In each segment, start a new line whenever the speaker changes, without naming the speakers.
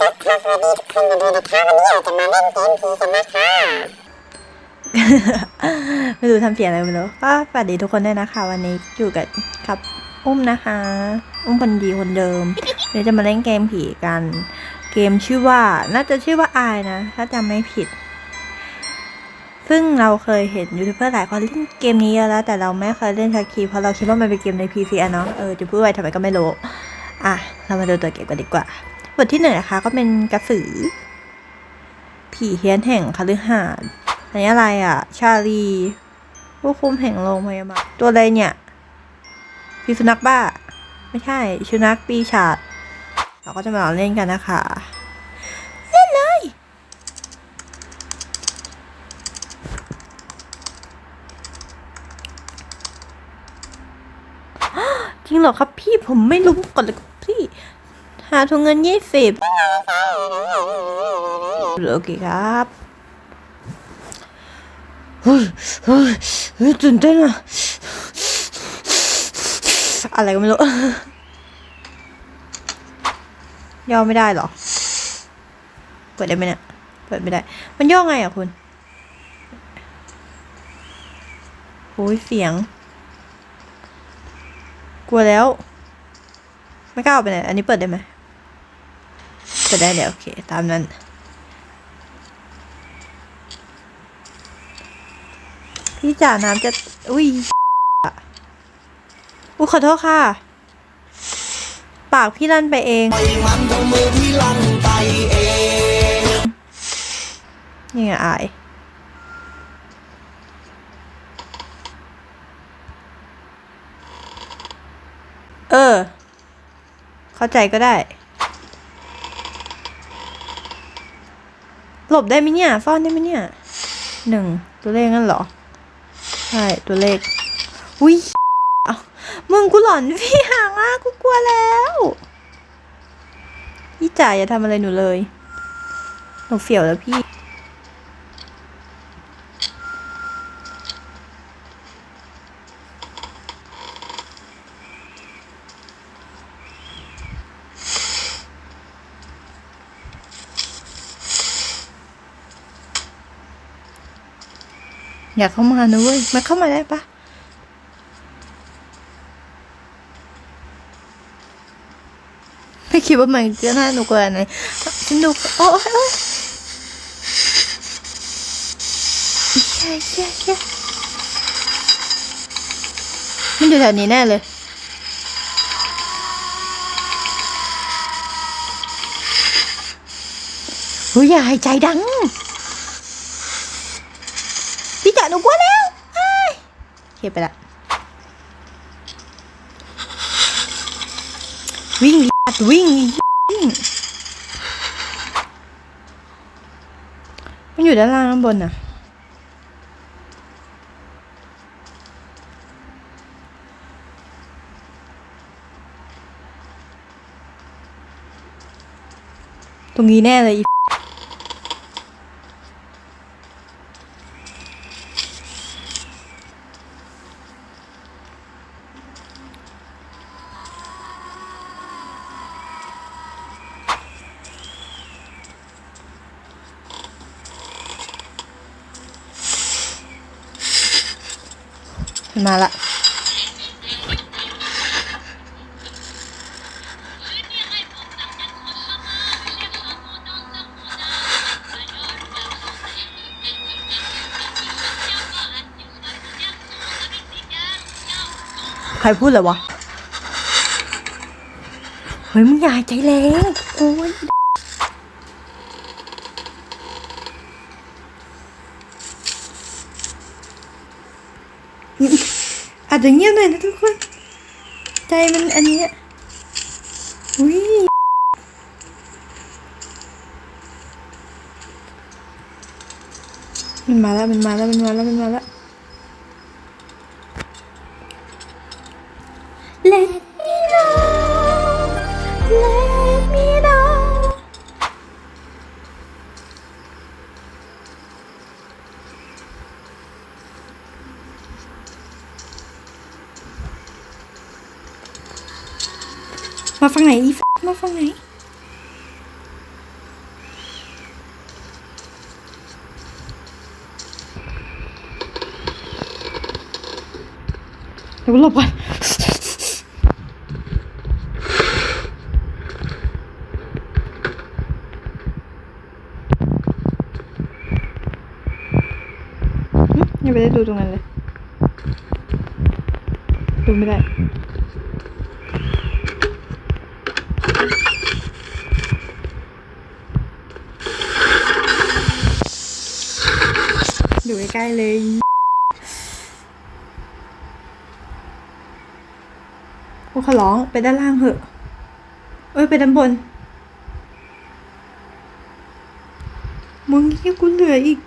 ก็ค่ะสวัสดีทุกคนกันด้วยนะคะวันนี้เราจะมาเล่นเกมผีกันนะคะ
ไม่รู้ทำเสียงอะไรไม่รู้ก็สวัสดีทุกคนด้วยนะคะ วันนี้อยู่กับกับอุ้มนะคะ อุ้มคนดีคนเดิมเดี๋ยวจะมาเล่นเกมผีกัน เกมชื่อว่าน่าจะชื่อว่าอายนะ ถ้าจำไม่ผิด ซึ่งเราเคยเห็นยูทูบเบอร์หลายคนเล่นเกมนี้เยอะแล้ว แต่เราไม่เคยเล่นสักทีเพราะเราคิดว่ามันเป็นเกมใน PC อะเนาะเออจะพูดไว้ทำไมก็ไม่รู้อะ เรามาดูตัวเกมกันดีกว่า บทที่หนึ่งนะคะก็เป็นกระสือ ผีเฮี้ยนแห่งคฤหาสน์อันนี้อะไรอะ ชาลี ผู้คุมแห่งโรงพยาบาลตัวอะไรเนี่ยพิสุนัขบ้า ไม่ใช่สุนัขปีศาจเราก็จะมาลองเล่นกันนะคะ เล่นเลยจริงเหรอครับพี่ผมไม่รู้ก่อนเลยพี่ หาทุนเงินยี่สิบโอเคครับเฮ้ยเฮ้ยเฮ้ยตื่นเต้นอะอะไรก็ไม่รู้ย่อไม่ได้หรอ เปิดได้ไหมเนี่ย เปิดไม่ได้ มันย่อไงอะคุณโอ้ยเสียง กลัวแล้ว ไม่กล้าออกไปไหน อันนี้เปิดได้ไหม เปิดได้เดี๋ยวโอเค ตามนั้น พี่จ่าน้ำจะ อุ้ยอุ้ยขอโทษค่ะ ปากพี่ลั่นไปเอง
นี่ไง
อายเออ เข้าใจก็ได้ หลบได้ไหมเนี่ยซ่อนได้ไหมเนี่ยหนึ่งตัวเลขนั่นเหรอ ใช่ ตัวเลข อุ้ยเอามึงกูหลอนพี่ห่างอะกูกลัวแล้วพี่จ่ายอย่าทำอะไรหนูเลย หนูเฟียวแล้วพี่ อยากเข้ามานะเว้ยมาเข้ามาได้ปะไม่คิดว่ามันจะน่าหนูกว่าไหนสนุกโอ้ยโอ้ยใช่ใช่ใช่มันอยู่แถวนี้แน่เลยเฮ้ยอย่าหายใจดัง พี่จ๋าหนูกลัวแล้วเฮ้ย โอเคไปละ วิ่งอัดวิ่งวิ่ง มันอยู่ด้านล่างด้านบนน่ะตรงนี้แน่เลย มาละใครพูดเลยวะ เฮ้ยมึงอย่าหายใจแรงโอ้ย อาจจะเงียบหน่อยนะทุกคน มาฝั่งไหนอีมาฝั่งไหนเดี๋ยวหลบก่อนยังไปได้ดูตรงนั้นเลย ดูไม่ได้ ใกล้เลยกูขอร้องไปด้านล่างเหอะ เอ้ย ไปด้านบน มึงที่กูเหลืออีก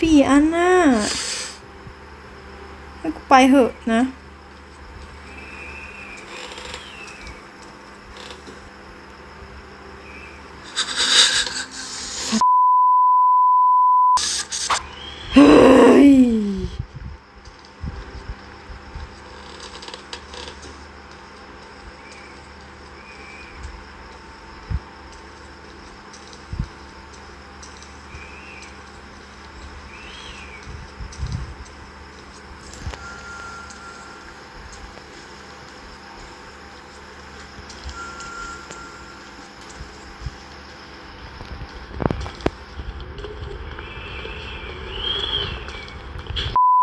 สี่อันน่ะให้กูไปเหอะนะ เฮ้ย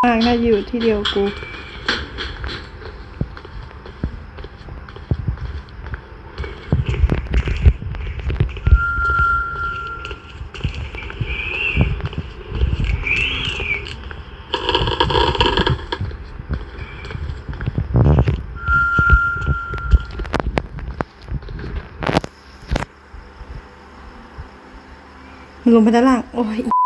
มากน่าอยู่ที่เดียวกูมันลงไปด้านล่าง โอ้ย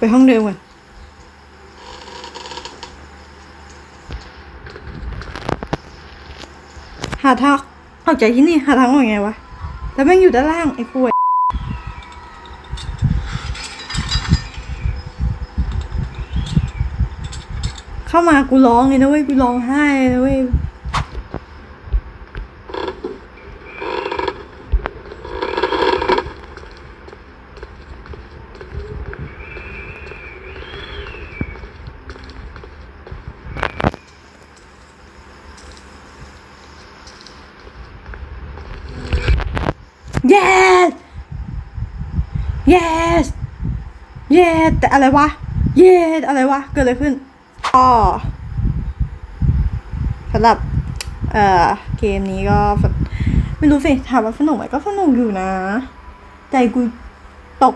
ไปห้องเดิมก่อนหาทางออกจากที่นี่หาทางออกยังไงวะ แล้วแม่งอยู่ด้านล่างไอ้คุยเข้ามากูร้องเลยนะเว้ยกูร้องไห้เลยนะเว้ย yes yes yes แต่อะไรวะ yes อะไรวะ เกิดอะไรขึ้นอ๋อสำหรับเอ่อเกมนี้ก็ ไม่รู้สิถามว่าสนุกไหมก็สนุกอยู่นะ ใจกูตก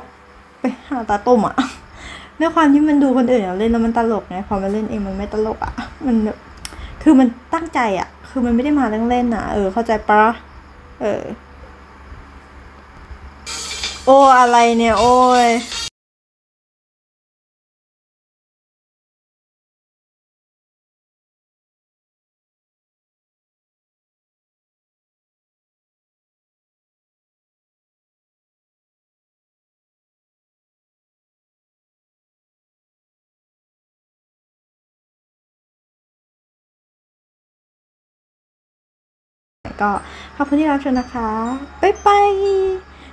ไปหาตาต้มอะด้วยความที่มันดูคนอื่นเล่นแล้วมันตลกไงพอมาเล่นเองมันไม่ตลกอะมันคือมันตั้งใจอะคือมันไม่ได้มาเล่นเล่นๆนะเออเข้าใจปะเออ โอ้อะไรเนี่ยโอ้ยก็ขอบคุณที่รับชมนะคะ บ๊ายบาย